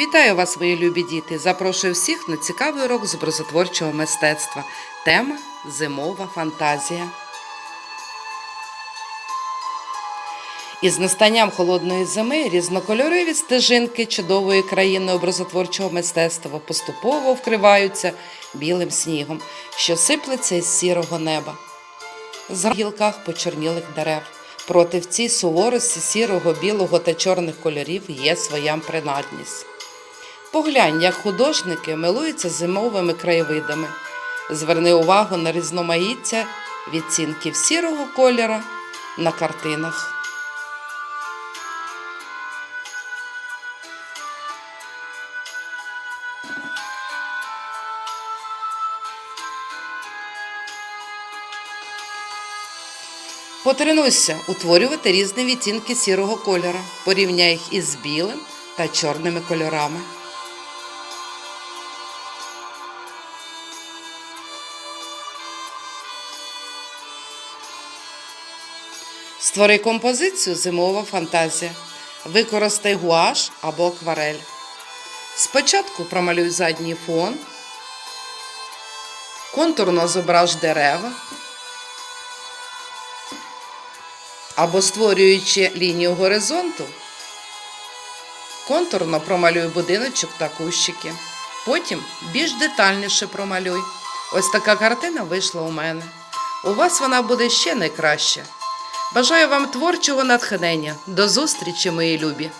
Вітаю вас, мої любі діти! Запрошую всіх на цікавий урок з образотворчого мистецтва. Тема Зимова фантазія. Із настанням холодної зими різнокольорові стежинки чудової країни образотворчого мистецтва поступово вкриваються білим снігом, що сиплеться із сірого неба. З гілках почорнілих дерев. Проти в цій суворості сірого, білого та чорних кольорів є своя принадність. Поглянь, як художники милуються зимовими краєвидами. Зверни увагу на різноманіття відцінків сірого кольора на картинах. Потренуйся утворювати різні відтінки сірого кольора. Порівняй їх із білим та чорними кольорами. Створи композицію Зимова фантазія. Використай гуаш або акварель. Спочатку промалюй задній фон, контурно зображ дерева або створюючи лінію горизонту, контурно промалюй будиночок та кущики. Потім більш детальніше промалюй. Ось така картина вийшла у мене. У вас вона буде ще найкраща. Бажаю вам творчого натхнення. До зустрічі, мої любі!